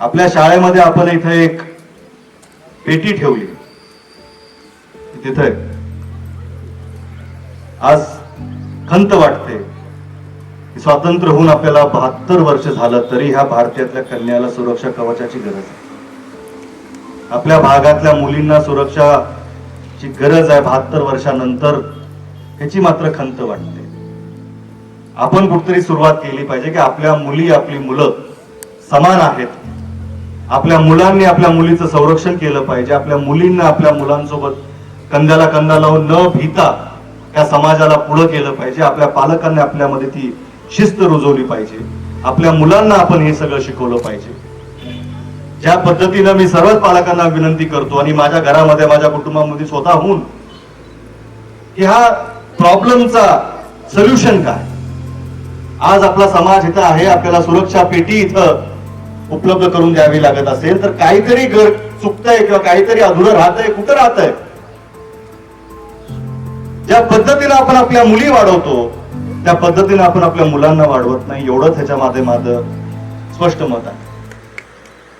आपल्या शाळेमध्ये आपण इथे एक पेटी ठेवली. तिथे आज खंत वाटते स्वातंत्र्य होऊन आपल्याला बहात्तर वर्ष झालं तरी ह्या भारतीयातल्या कन्याला सुरक्षा कवचाची गरज आहे. आपल्या भागातल्या मुलींना सुरक्षाची गरज आहे बहात्तर वर्षानंतर ह्याची मात्र खंत वाटते. आपण कुठतरी सुरुवात केली पाहिजे की आपल्या मुली आपली मुलं समान आहेत. आपल्या मुलांनी आपल्या मुलीचं संरक्षण केलं पाहिजे. आपल्या मुलींना आपल्या मुलांसोबत कंद्याला कंदा लावून न भिता त्या समाजाला पुढं केलं पाहिजे. आपल्या पालकांनी आपल्यामध्ये ती शिस्त रुजवली पाहिजे. आपल्या मुलांना आपण हे सगळं शिकवलं पाहिजे. ज्या पद्धतीनं मी सर्वच पालकांना विनंती करतो आणि माझ्या घरामध्ये माझ्या कुटुंबामध्ये स्वतःहून की हा प्रॉब्लेमचा सोल्युशन काय? आज आपला समाज इथं आहे आपल्याला सुरक्षा पेटी इथं उपलब्ध करून द्यावी लागत असेल तर काहीतरी घर चुकतंय किंवा काहीतरी अधुरं राहतंय कुठं राहतंय? ज्या पद्धतीनं आपण आपल्या मुली वाढवतो त्या पद्धतीनं आपण आपल्या मुलांना वाढवत नाही एवढंच त्याच्या माध्यमात स्पष्ट मत आहे.